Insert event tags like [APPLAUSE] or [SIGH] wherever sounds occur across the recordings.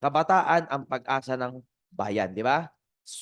Kabataan ang pag-asa ng bayan, di ba?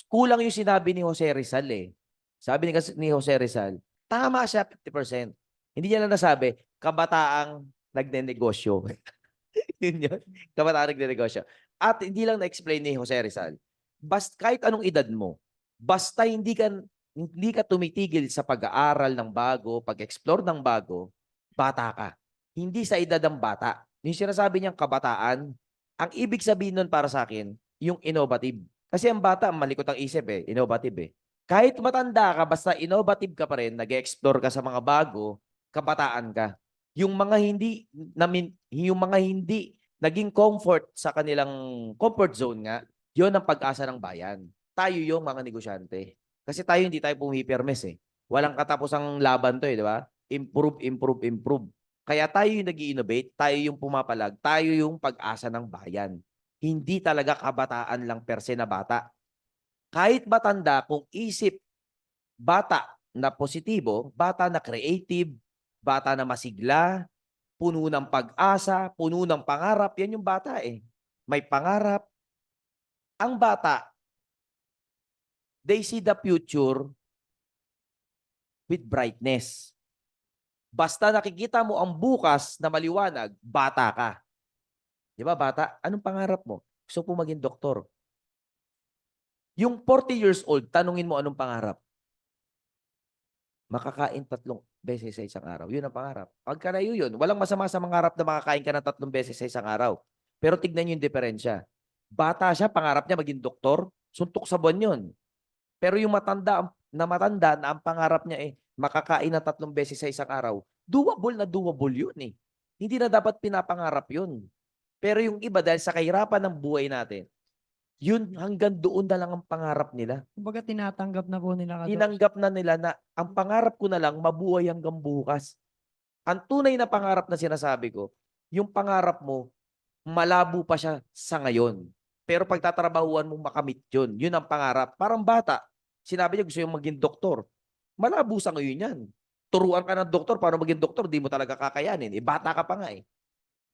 Kulang yung sinabi ni Jose Rizal eh. Sabi ni, Jose Rizal, tama siya 50%. Hindi niya lang nasabi, kabataang nagnenegosyo. [LAUGHS] yun yun. Kabataan nagnenegosyo. At hindi lang na-explain ni Jose Rizal, bast kahit anong edad mo, basta hindi ka hindi ka tumitigil sa pag-aaral ng bago, pag-explore ng bago, bata ka. Hindi sa edad ng bata. Yung sinasabi niyang kabataan, ang ibig sabihin nun para sa akin, yung innovative. Kasi ang bata, malikot ang isip eh, innovative eh. Kahit matanda ka, basta innovative ka pa rin, nag-explore ka sa mga bago, kabataan ka. Yung mga hindi, namin, yung mga hindi naging comfort sa kanilang comfort zone nga, yon ang pag-asa ng bayan. Tayo yung mga negosyante. Kasi tayo hindi tayo pumipirmes eh. Walang katapusang laban to eh, di ba? Improve, improve, improve. Kaya tayo yung nag innovate tayo yung pumapalag, tayo yung pag-asa ng bayan. Hindi talaga kabataan lang per se na bata. Kahit matanda, kung isip bata na positibo, bata na creative, bata na masigla, puno ng pag-asa, puno ng pangarap, yan yung bata eh. May pangarap. Ang bata, they see the future with brightness. Basta nakikita mo ang bukas na maliwanag, bata ka. Di ba, bata? Anong pangarap mo? Gusto po maging doktor. Yung 40 years old, tanungin mo anong pangarap. Makakain tatlong beses sa isang araw. Yun ang pangarap. Pagka na yun, walang masama sa mangarap na makakain ka ng tatlong beses sa isang araw. Pero tignan nyo yung diferensya. Bata siya, pangarap niya maging doktor, suntok sa buwan yun. Pero yung matanda, na matanda na ang pangarap niya eh, makakain ng tatlong beses sa isang araw, doable na doable yun eh. Hindi na dapat pinapangarap yun. Pero yung iba dahil sa kahirapan ng buhay natin, yun hanggang doon na lang ang pangarap nila. Kumbaga tinatanggap na po nila ka Tinanggap na nila na ang pangarap ko na lang mabuhay hanggang bukas. Ang tunay na pangarap na sinasabi ko, yung pangarap mo, malabo pa siya sa ngayon. Pero pagtatrabahuan mo makamit yun. Yun ang pangarap. Parang bata, sinabi niya gusto yung maging doktor. Malabo sa ngayon yan. Turuan ka ng doktor para maging doktor, di mo talaga kakayanin. Eh, bata ka pa nga eh.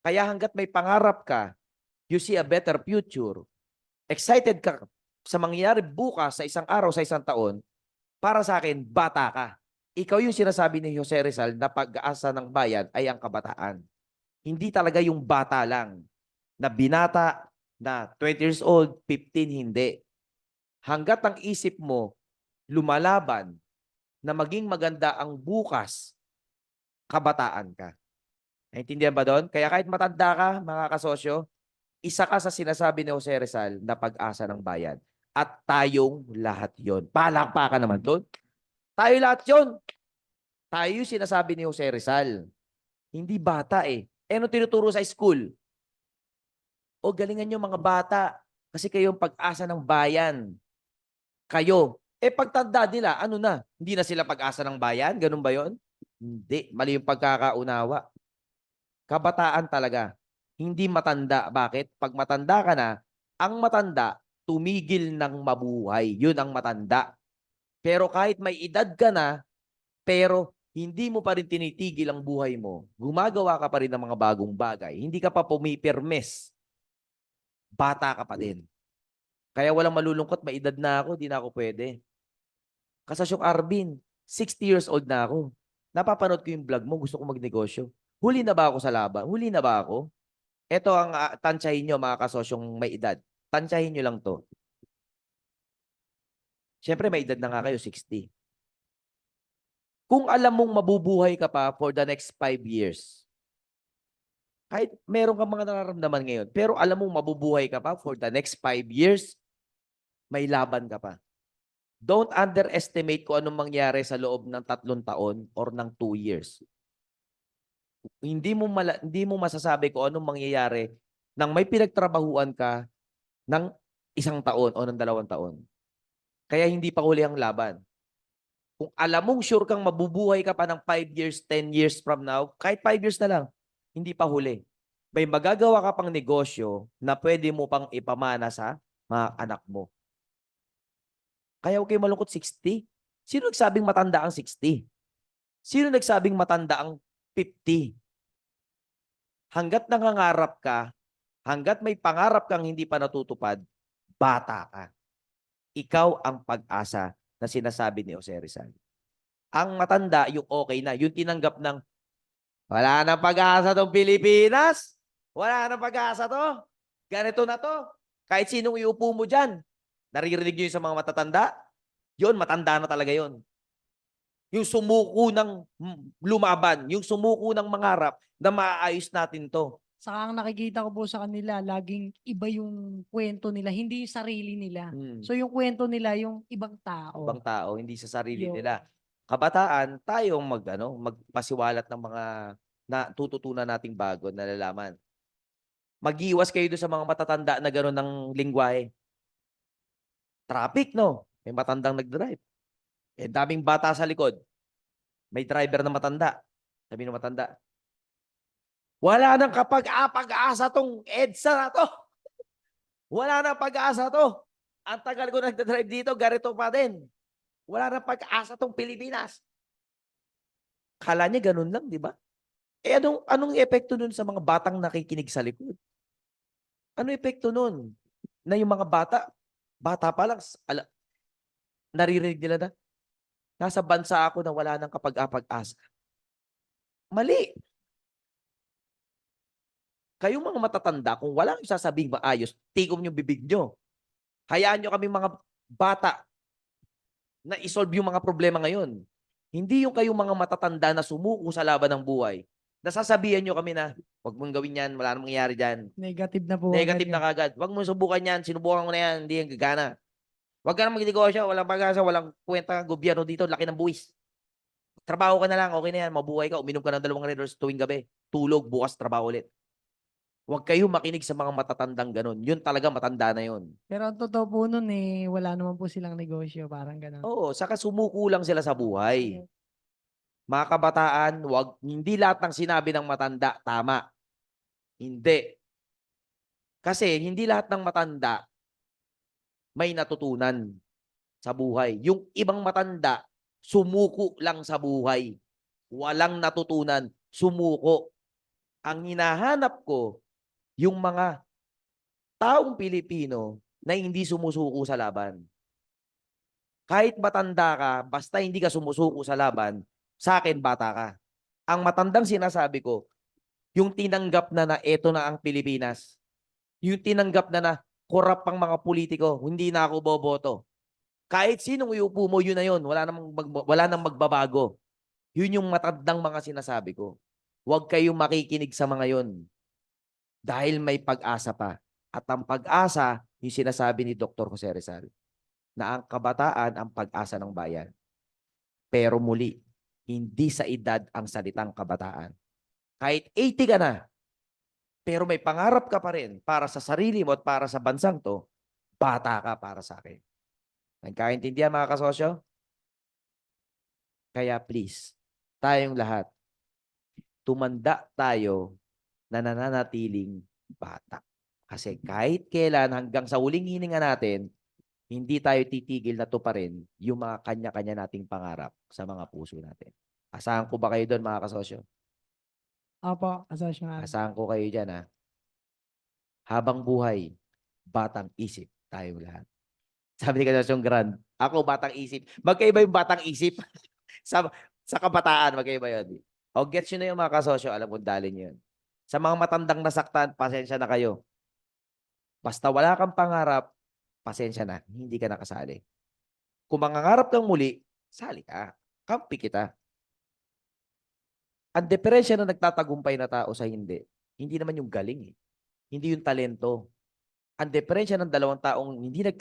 Kaya hanggat may pangarap ka, you see a better future, excited ka sa mangyayari bukas, sa isang araw, sa isang taon, para sa akin, bata ka. Ikaw yung sinasabi ni Jose Rizal na pag-asa ng bayan ay ang kabataan. Hindi talaga yung bata lang na binata na 20 years old, 15 hindi. Hanggat ang isip mo lumalaban na maging maganda ang bukas, kabataan ka. Naintindihan ba doon? Kaya kahit matanda ka, mga kasosyo, isa ka sa sinasabi ni Jose Rizal na pag-asa ng bayan. At tayong lahat yon. Palakpakan naman doon. Tayo lahat yon. Tayo sinasabi ni Jose Rizal. Hindi bata eh. Eh, ano tinuturo sa school? O galingan nyo mga bata. Kasi kayo yung pag-asa ng bayan. Kayo. Eh, pagtanda nila, ano na? Hindi na sila pag-asa ng bayan? Ganun ba yon? Hindi. Mali yung pagkakaunawa. Kabataan talaga. Hindi matanda. Bakit? Pag matanda ka na, ang matanda, tumigil ng mabuhay. Yun ang matanda. Pero kahit may edad ka na, pero hindi mo pa rin tinitigil ang buhay mo, gumagawa ka pa rin ng mga bagong bagay, hindi ka pa pumipirmes, bata ka pa din. Kaya walang malulungkot, may edad na ako, di na ako pwede. Kasasyong Arvin, 60 years old na ako. Napapanood ko yung vlog mo, gusto ko magnegosyo. Huli na ba ako sa laban? Huli na ba ako? Ito ang uh, tansyahin nyo, mga kasosyong may edad. Tansyahin nyo lang to. Siyempre, may edad na nga kayo, 60. Kung alam mong mabubuhay ka pa for the next 5 years, kahit meron kang mga nararamdaman ngayon, pero alam mong mabubuhay ka pa for the next 5 years, may laban ka pa. Don't underestimate kung anong mangyari sa loob ng tatlong taon or ng 2 years. Hindi mo mala, hindi mo masasabi kung anong mangyayari nang may pinagtrabahuan ka ng isang taon o ng dalawang taon. Kaya hindi pa huli ang laban. Kung alam mong sure kang mabubuhay ka pa ng 5 years, 10 years from now, kahit 5 years na lang, hindi pa huli. May magagawa ka pang negosyo na pwede mo pang ipamana sa mga anak mo. Kaya huwag kayo malungkot 60. Sino nagsabing matanda ang 60? Sino nagsabing matanda ang 50? Hanggat nangangarap ka, hanggat may pangarap kang hindi pa natutupad, bata ka. Ikaw ang pag-asa na sinasabi ni Jose Rizal. Ang matanda, yung okay na, yung tinanggap ng wala nang pag-asa tong Pilipinas. Wala nang pag-asa to. Ganito na to. Kahit sinong iupo mo dyan, naririnig nyo yun sa mga matatanda, yun, matanda na talaga yun. Yung sumuko ng lumaban, yung sumuko ng mangarap na maaayos natin to. Saka ang nakikita ko po sa kanila, laging iba yung kwento nila, hindi yung sarili nila. Hmm. So yung kwento nila, yung ibang tao. ibang tao, hindi sa sarili Yun. nila. Kabataan, tayong mag, ano, magpasiwalat ng mga na tututunan nating bago, nalalaman. Mag-iwas kayo doon sa mga matatanda na gano'n ng lingwahe. Traffic, no? May matandang nag-drive. Eh, daming bata sa likod. May driver na matanda. Sabi ng matanda, wala nang kapag-apag-asa tong EDSA na to. [LAUGHS] Wala nang pag-asa to. Ang tagal ko nagdadrive dito, ganito pa din. Wala nang pag-asa tong Pilipinas. Kala niya ganun lang, di ba? Eh anong, anong epekto nun sa mga batang nakikinig sa likod? Ano epekto nun? Na yung mga bata, bata pa lang, ala, naririnig nila na, nasa bansa ako na wala nang kapag-apag-asa. Mali. Kayong mga matatanda, kung wala kayong sasabing maayos, tikom yung bibig nyo. Hayaan nyo kami mga bata na isolve yung mga problema ngayon. Hindi yung kayong mga matatanda na sumuko sa laban ng buhay. Nasasabihan nyo kami na, huwag mong gawin yan, wala namang mangyayari dyan. Negative na po. Negative na agad kagad. Huwag mong subukan yan, sinubukan ko na yan, hindi yan gagana. Huwag ka na magnegosyo, walang pag-asa, walang kwenta ang gobyerno dito, laki ng buwis. Trabaho ka na lang, okay na yan, mabuhay ka, uminom ka ng dalawang red Horse tuwing gabi. Tulog, bukas trabaho ulit. Huwag kayo makinig sa mga matatandang ganun. Yun talaga matanda na yun. Pero ang totoo po nun eh, wala naman po silang negosyo, parang gano'n. Oo, saka sumuko lang sila sa buhay. Mga kabataan, wag, hindi lahat ng sinabi ng matanda tama. Hindi. Kasi hindi lahat ng matanda may natutunan sa buhay. Yung ibang matanda, sumuko lang sa buhay. Walang natutunan, sumuko. Ang hinahanap ko, yung mga taong Pilipino na hindi sumusuko sa laban kahit matanda ka, basta hindi ka sumusuko sa laban, sa akin bata ka. Ang matandang sinasabi ko, yung tinanggap na na eto na ang Pilipinas. Yung tinanggap na na korap pang mga politiko, hindi na ako boboto. Kahit sinong iupo mo, yun na yun. Wala namang, mag- wala nang magbabago. Yun yung matandang mga sinasabi ko. Huwag kayong makikinig sa mga yun. Dahil may pag-asa pa. At ang pag-asa, yung sinasabi ni Dr. Jose Rizal na ang kabataan ang pag-asa ng bayan. Pero muli, hindi sa edad ang salitang kabataan. Kahit 80 ka na, pero may pangarap ka pa rin para sa sarili mo at para sa bansang to, bata ka para sa akin. Nagkaintindihan mga kasosyo? Kaya please, tayong lahat, tumanda tayo na nananatiling bata. Kasi kahit kailan hanggang sa huling hininga natin, hindi tayo titigil na to pa rin yung mga kanya-kanya nating pangarap sa mga puso natin. Asahan ko ba kayo doon mga kasosyo? Opo, asosyo. Asahan ko kayo dyan ha. Habang buhay, batang isip tayo lahat. Sabi ni Kasosyong Grand, ako batang isip. Magkaiba yung batang isip [LAUGHS] sa, sa kabataan, magkaiba yun. O gets yun na yung mga kasosyo, alam ko dali nyo yun. Sa mga matandang nasaktan, pasensya na kayo. Basta wala kang pangarap, pasensya na, hindi ka nakasali. Kung mangangarap kang muli, sali ka. Kampi kita. Ang diferensya na nagtatagumpay na tao sa hindi, hindi naman yung galing eh. Hindi yung talento. Ang diferensya ng dalawang taong hindi nag